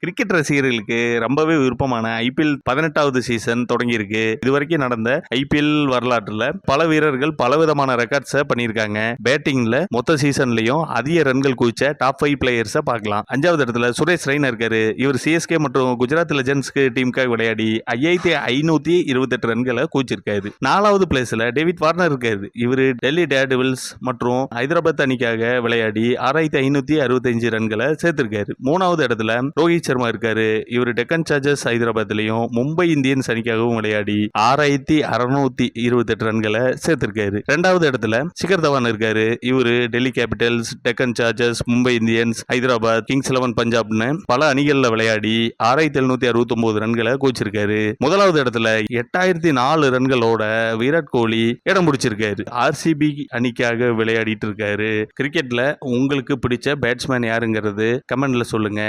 Cricket ரசிகர்களுக்கு ரொம்பவே விருப்பமான ஐபிஎல் பதினெட்டாவது சீசன் தொடங்கியிருக்கு. இதுவரைக்கும் நடந்த ஐபிஎல் வரலாற்றுல பல வீரர்கள் பலவிதமான ரெக்கார்ட்ஸை பண்ணியிருக்காங்க. பேட்டிங்ல மொத்த சீசன்லையும் அதிக ரன்கள் குவிச்ச டாப் ஃபைவ் பிளேயர்ஸை பார்க்கலாம். அஞ்சாவது இடத்துல சுரேஷ் ரெய்னா இருக்காரு. இவர் சிஎஸ்கே மற்றும் குஜராத் லெஜன்ஸ்க்கு டீமுக்காக விளையாடி ஐயாயிரத்தி ஐநூத்தி இருபத்தெட்டு ரன்களை குவிச்சிருக்காரு. நாலாவது பிளேஸ்ல டேவிட் வார்னர் இருக்காரு. இவர் டெல்லி டேடுவில்ஸ் மற்றும் ஹைதராபாத் அணிக்காக விளையாடி ஆறாயிரத்தி ஐநூத்தி அறுபத்தஞ்சு ரன்களை சேர்த்திருக்காரு. மூணாவது இடத்துல ரோஹித் சர்மா இருக்காரு. இவர் டெக்கன் சார்ஜர்ஸ் ஹைதராபாத்லயும் மும்பை இந்தியன்ஸ் அணிக்காகவும் விளையாடி ஆறாயிரத்தி அறுநூத்தி இருபத்தெட்டு ரன்களை சேர்த்திருக்காரு. ரெண்டாவது இடத்துல சிகர் தவான் இருக்காரு. இவரு Delhi Capitals Deccan Chargers Mumbai Indians Hyderabad Kings Eleven பஞ்சாப்னு பல அணிகளில் விளையாடி ஆறாயிரத்தி எழுநூத்தி அறுபத்தி ஒன்பது ரன்களை கோச்சிருக்காரு. முதலாவது இடத்துல எட்டாயிரத்தி நாலு ரன்களோட விராட் கோலி இடம் பிடிச்சிருக்காரு. ஆர்சிபி அணிக்காக விளையாடிட்டு இருக்காரு. கிரிக்கெட்ல உங்களுக்கு பிடிச்ச பேட்ஸ்மேன் யாருங்கிறது கமெண்ட்ல சொல்லுங்க.